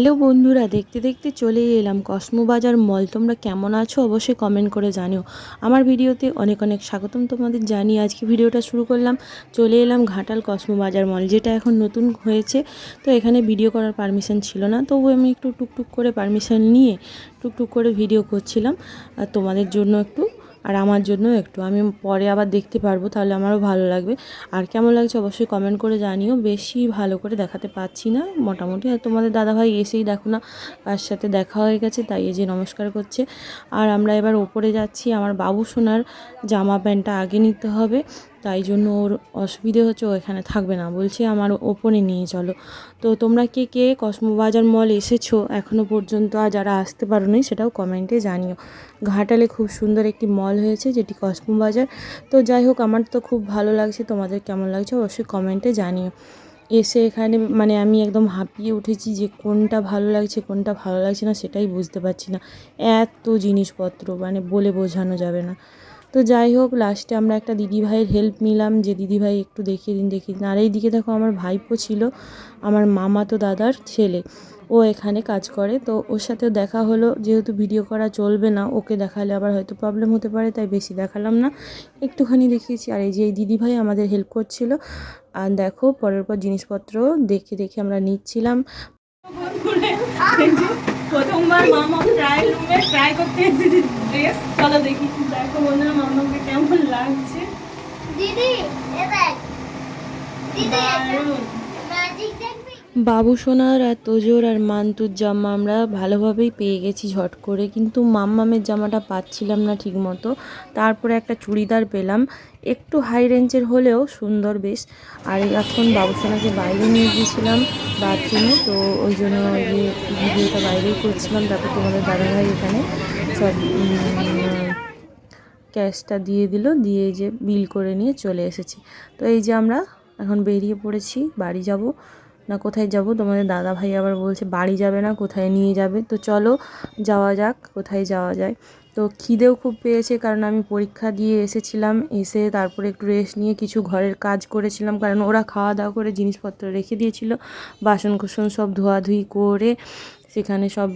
Hello বন্ধুরা, দেখতে দেখতে চলে এলাম কসমো বাজার মল। তোমরা কেমন আছো? অবশ্যই কমেন্ট করে জানিও। আমার ভিডিওতে অনেক অনেক স্বাগতম তোমাদের জানি আজকে ভিডিওটা শুরু করলাম। চলে এলাম ঘাটাল কসমো বাজার মল, যেটা এখন নতুন হয়েছে। তো এখানে ভিডিও করার পারমিশন ছিল না। তবু আমি একটু টুকটুক করে পারমিশন নিয়ে টুকটুক করে ভিডিও করছিলাম। আর তোমাদের জন্য একটু আর আমার জন্য একটু। আমি পরে আবার দেখতে পারব, তাহলে আমারও ভালো লাগবে। আর কেমন লাগছে অবশ্যই কমেন্ট করে জানিও। বেশি ভালো করে দেখাতে পাচ্ছি না, মোটামুটি। আর তোমাদের দাদাভাই এসেই দেখো না, তার সাথে দেখা হয়ে গেছে, তাই এই যে নমস্কার করছে। আর আমরা এবার ওপরে যাচ্ছি, আমার বাবু সোনার জামা প্যান্টটা আগে নিতে হবে। তাই জন্য ওর অসুবিধে হচ্ছে ও এখানে থাকবে না। বলছে আমার ওপরে নিয়ে চলো। তো তোমরা কে কে কসমো বাজার মল এসেছ এখনও পর্যন্ত আর যারা আসতে পারো নি সেটাও কমেন্টে জানিও। ঘাটালে খুব সুন্দর একটি মল হয়েছে যেটি কসমো বাজার তো যাই হোক, আমার তো খুব ভালো লাগছে। তোমাদের কেমন লাগছে অবশ্যই কমেন্টে জানিও। এসে এখানে মানে আমি একদম হাঁপিয়ে উঠেছি যে কোনটা ভালো লাগছে, কোনটা ভালো লাগছে না সেটাই বুঝতে পারছি না। এত জিনিসপত্র মানে বলে বোঝানো যাবে না। তো যাই হোক লাস্টে আমরা একটা দিদিভাইয়ের হেল্প নিলাম, যে দিদিভাই একটু দেখিয়ে দিন দেখিয়ে দিন। আর এই দিকে দেখো আমার ভাইপো ছিল, আমার মামা তো দাদার ছেলে, ও এখানে কাজ করে। তো ওর সাথে দেখা হলো, যেহেতু ভিডিও করা চলবে না, ওকে দেখালে আবার হয়তো প্রবলেম হতে পারে, তাই বেশি দেখালাম না। একটুখানি দেখিয়েছি, আর এই যে এই দিদিভাই আমাদের হেল্প করছিল। আর দেখো, পরের পর জিনিসপত্র দেখে দেখে আমরা নিচ্ছিলাম। প্রথমবার মামা ট্রায়াল রুমে ট্রাই করতে এসেছি ড্রেস চলো দেখি দেখো বন্ধুরা মামাকে কেমন লাগছে। দিদি দারুণ। ম্যাজিক বাবু সোনার আর তোজোর আর মান্তুর জামা আমরা ভালোভাবেই পেয়ে গেছি ঝট করে, কিন্তু মাম্মামের জামাটা পাচ্ছিলাম না ঠিক মতো তারপরে একটা চুড়িদার পেলাম, একটু হাই রেঞ্জের হলেও সুন্দর বেশ। আর এখন বাবু সোনাকে বাইরে নিয়ে গিয়েছিলাম বাথরুমে তো ওই জন্য যে ভিডিওটা বাইরেই করছিলাম তারপর তোমাদের দাদাভাই এখানে সব ক্যাশটা দিয়ে দিল, দিয়ে যে বিল করে নিয়ে চলে এসেছি। তো এই যে আমরা এখন বেরিয়ে পড়েছি, বাড়ি যাব। না, কোথায় যাব? তোমাদের দাদা ভাই আবার বলছে, বাড়ি যাবে না, কোথায় নিয়ে যাবে? তো চলো, যাওয়া যাক, কোথায় যাওয়া যায়। তো খিদেও খুব পেয়েছে, কারণ আমি পরীক্ষা দিয়ে এসেছিলাম, এসে তারপরে একটু রেস্ট নিয়ে কিছু ঘরের কাজ করেছিলাম, কারণ ওরা খাওয়া দাওয়া করে জিনিসপত্র রেখে দিয়েছিল বাসন কুসন সব ধোয়াধুয়ি করে সেখানে সব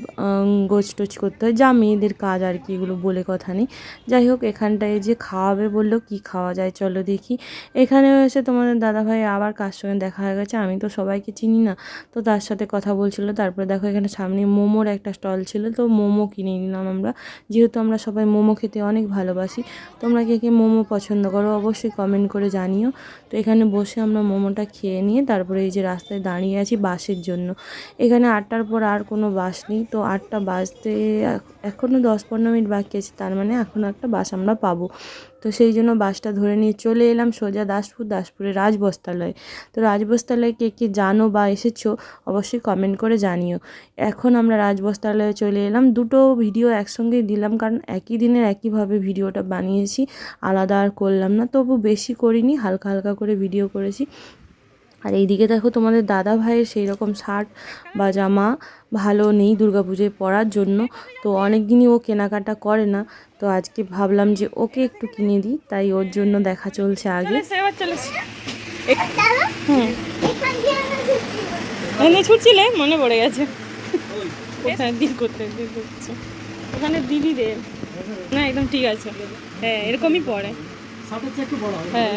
গোছ টোচ করতে হয়। যা মেয়েদের কাজ আর কি, এগুলো বলে কথা নেই। যাই হোক, এখানটায় যে খাওয়াবে বলল, কি খাওয়া যায় চলো দেখি। এখানে এসে তোমাদের দাদাভাই আবার কার সঙ্গে দেখা হয়ে গেছে, আমি তো সবাইকে চিনি না। তো তার সাথে কথা বলছিল, তারপরে দেখো এখানে সামনে মোমোর একটা স্টল ছিল, তো মোমো কিনে নিলাম আমরা। যেহেতু আমরা সবাই মোমো খেতে অনেক ভালোবাসি, তোমরা কে কে মোমো পছন্দ করো অবশ্যই কমেন্ট করে জানিও। তো এখানে বসে আমরা মোমোটা খেয়ে নিয়ে, তারপরে এই যে রাস্তায় দাঁড়িয়ে আছি বাসের জন্য। এখানে আটটার পর আর কোনো বাস নেই তো আটটা এখ- এখনও দশ পনেরো মিনিট বাকি আছে, তার মানে এখন একটা বাস আমরা পাবো। তো সেই জন্য বাসটা ধরে নিয়ে চলে এলাম সোজা দাসপুর, দাসপুরে রাজবস্ত্রালয় তো রাজবস্ত্রালয় কে কে জানো বা এসেছ, অবশ্যই কমেন্ট করে জানিও। এখন আমরা রাজবস্ত্রালয়ে চলে এলাম। দুটো ভিডিও একসঙ্গেই দিলাম, কারণ একই দিনের একইভাবে ভিডিওটা বানিয়েছি। আলাদা আর করলাম না, তবু বেশি করিনি, হালকা হালকা করে ভিডিও করেছি। আর এইদিকে দেখো তোমাদের দাদা ভাইয়ের সেই রকম শার্ট বা জামা ভালো নেই দুর্গাপুজোয় পরার জন্য। তো অনেক দিনই ও কেনাকাটা করে না। তো আজকে ভাবলাম যে ওকে একটু কিনে দিই তাই ওর জন্য দেখা চলছে আগে। হুম। এখানে ছুটছিলে? মনে পড়ে গেছে। করছে ওখানে দিদি রে। না একদম ঠিক আছে। হ্যাঁ এরকমই পড়ে হ্যাঁ।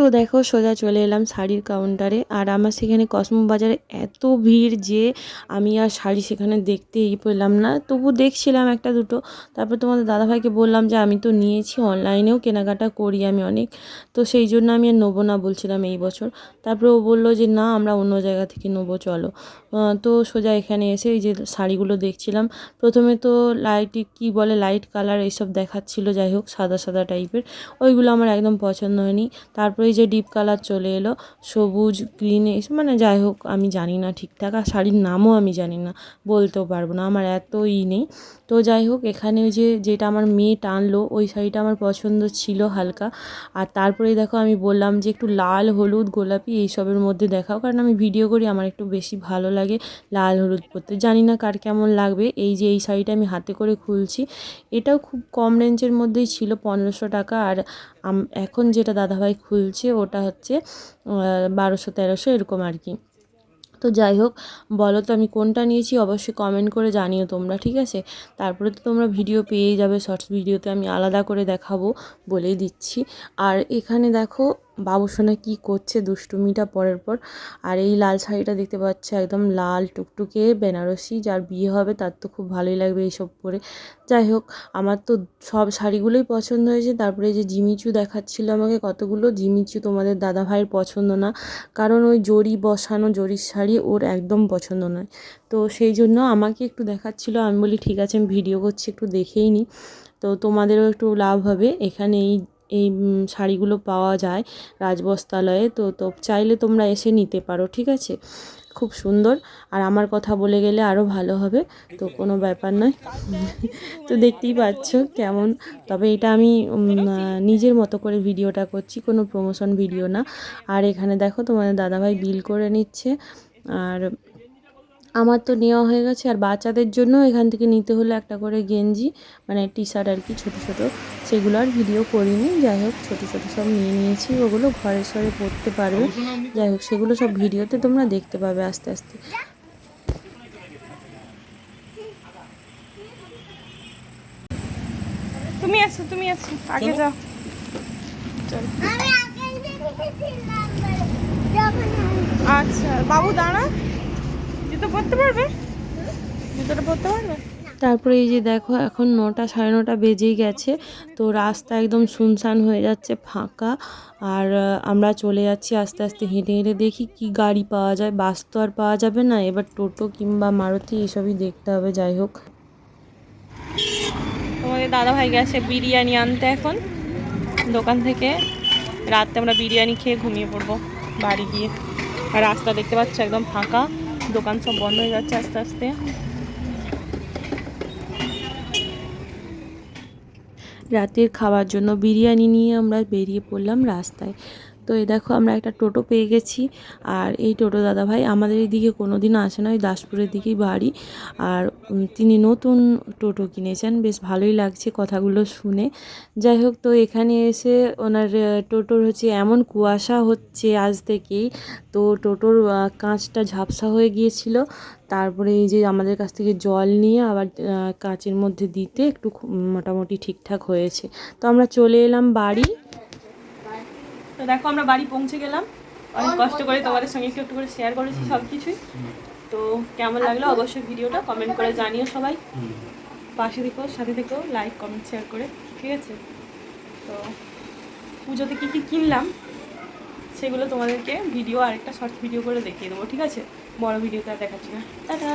তো দেখো সোজা চলে এলাম শাড়ির কাউন্টারে আর আমার সেখানে কসমো বাজারে এত ভিড় যে আমি আর শাড়ি সেখানে দেখতেই পেলাম না। তবু দেখছিলাম একটা দুটো। তারপর তোমাদের দাদাভাইকে বললাম যে, আমি তো নিয়েছি অনলাইনেও কেনাকাটা করি আমি অনেক। তো সেই জন্য আমি আর নেব না বলছিলাম এই বছর। তারপরে ও বলল যে, না, আমরা অন্য জায়গা থেকে নেব, চলো। তো সোজা এখানে এসে এই যে শাড়িগুলো দেখছিলাম। প্রথমে তো লাইট কি বলে লাইট কালার এইসব দেখাচ্ছিল, যাই হোক, সাদা সাদা টাইপের ওইগুলো আমার একদম পছন্দ হয়নি। তারপরে এই যে ডিপ কালার চলে এলো, সবুজ গ্রিন মানে যাই হোক, আমি জানি না ঠিকঠাক, আর শাড়ির নামও আমি জানি না, বলতেও পারব না, আমার এত ই নেই। তো যাই হোক, এখানে ওই যে যেটা আমার মেয়ে টানলো, ওই শাড়িটা আমার পছন্দ ছিল হালকা। আর তারপরে দেখো, আমি বললাম যে একটু লাল, হলুদ, গোলাপি এইসবের মধ্যে দেখাও, কারণ আমি ভিডিও করি, আমার একটু বেশি ভালো লাগে লাল, হলুদ পরতে। জানি না কার কেমন লাগবে, এই যে এই শাড়িটা আমি হাতে করে খুলছি। এটাও খুব কম রেঞ্জের মধ্যেই ছিল, পনেরোশো টাকা, আর এখন যেটা দাদাভাই খুলছে ওটা হচ্ছে বারোশো, তেরোশো এরকম আর কি। তো যাই হোক, বলো তো আমি কোনটা নিয়েছি অবশ্যই কমেন্ট করে জানিও তোমরা, ঠিক আছে? তারপরে তো তোমরা ভিডিও পেয়েই যাবে শর্টস ভিডিওতে আমি আলাদা করে দেখাবো বলেই দিচ্ছি। আর এখানে দেখো বাবুসোনা কি করছে দুষ্টুমিটা পরের পর। আর এই লাল শাড়িটা দেখতে পাচ্ছ, একদম লাল টুকটুকে বেনারসি, যার বিয়ে হবে তার তো খুব ভালোই লাগবে এইসব পরে। যাই হোক, আমার তো সব শাড়িগুলোই পছন্দ হয়েছে। তারপরে যে জিমিচু দেখাচ্ছিল আমাকে কতগুলো, জিমিচু তোমাদের দাদা ভাইয়ের পছন্দ না। কারণ ওই জরি বসানো জরির শাড়ি ওর একদম পছন্দ নয়। তো সেই জন্য আমাকে একটু দেখাচ্ছিল, আমি বলি, ঠিক আছে, আমি ভিডিও করছি, একটু দেখেই নিই তো তোমাদেরও একটু লাভ হবে। এখানে এই এই শাড়িগুলো পাওয়া যায় রাজবস্ত্রালয়ে, তো তো চাইলে তোমরা এসে নিতে পারো, ঠিক আছে? খুব সুন্দর। আর আমার কথা বলে গেলে আরও ভালো হবে, তো কোনো ব্যাপার নয়। তো দেখতেই পাচ্ছ কেমন। তবে এটা আমি নিজের মতো করে ভিডিওটা করছি, কোনো প্রমোশন ভিডিও না। আর এখানে দেখো তোমাদের দাদাভাই বিল করে নিচ্ছে। আর আমার তো নেওয়া হয়ে গেছে। আর বাচ্চাদের জন্য এখান থেকে নিতে হলে একটা করে গেঞ্জি মানে টি শার্ট আর কি ছোটো ছোটো। সেগুলো আর ভিডিও করিনি। যাই হোক ছোটো ছোটো সব নিয়ে নিয়েছি। ওগুলো ঘরে সরে পরতে পারবে যাই হোক সেগুলো সব ভিডিওতে তোমরা দেখতে পাবে আস্তে আস্তে। তুমি আসো তুমি আসো আগে যাও। আচ্ছা বাবু দাঁড়া। জুতো পরতে পারবে? জুতোটা পরতে পারবে? তারপরে এই যে দেখো এখন নটা সাড়ে নটা বেজেই গেছে তো রাস্তা একদম শুনশান হয়ে যাচ্ছে ফাঁকা। আর আমরা চলে যাচ্ছি আস্তে আস্তে হেঁটে হেঁটে দেখি কি গাড়ি পাওয়া যায় বাস তো আর পাওয়া যাবে না। এবার টোটো কিংবা মারুতি এসবই দেখতে হবে যাই হোক। তোমাদের দাদা ভাই গেছে বিরিয়ানি আনতে এখন। দোকান থেকে রাতে আমরা বিরিয়ানি খেয়ে ঘুমিয়ে পড়ব বাড়ি গিয়ে। আর রাস্তা দেখতে পাচ্ছ একদম ফাঁকা। দোকান সব বন্ধ হয়ে যাচ্ছে আস্তে আস্তে। রাতের খাওয়ার জন্য বিরিয়ানি নিয়ে আমরা বেরিয়ে পড়লাম রাস্তায়। তো এই দেখো আমরা একটা টোটো পেয়ে গেছি। আর এই টোটো দাদা ভাই আমাদের এইদিকে কোনো দিন আসে না, ওই দাসপুরের দিকেই বাড়ি। আর তিনি নতুন টোটো কিনেছেন, বেশ ভালোই লাগছে কথাগুলো শুনে। যাই হোক, তো এখানে এসে ওনার টোটোর হচ্ছে এমন কুয়াশা হচ্ছে আজ থেকেই। তো টোটোর কাঁচটা ঝাপসা হয়ে গিয়েছিল। তারপরে এই যে আমাদের কাছ থেকে জল নিয়ে আবার কাঁচের মধ্যে দিতে একটু মোটামুটি ঠিকঠাক হয়েছে। তো আমরা চলে এলাম বাড়ি। তো দেখো আমরা বাড়ি পৌঁছে গেলাম। অনেক কষ্ট করে তোমাদের সঙ্গে একটু একটু করে শেয়ার করেছি সব কিছুই তো কেমন লাগল? অবশ্যই ভিডিওটা কমেন্ট করে জানিও সবাই। পাশে থেকো সাথে থেকো লাইক কমেন্ট শেয়ার করে ঠিক আছে? তো পুজোতে কী কী কিনলাম সেগুলো তোমাদেরকে ভিডিও আরেকটা শর্ট ভিডিও করে দেখিয়ে দেবো ঠিক আছে? বড় ভিডিওতে আর দেখাচ্ছি না। টাটা!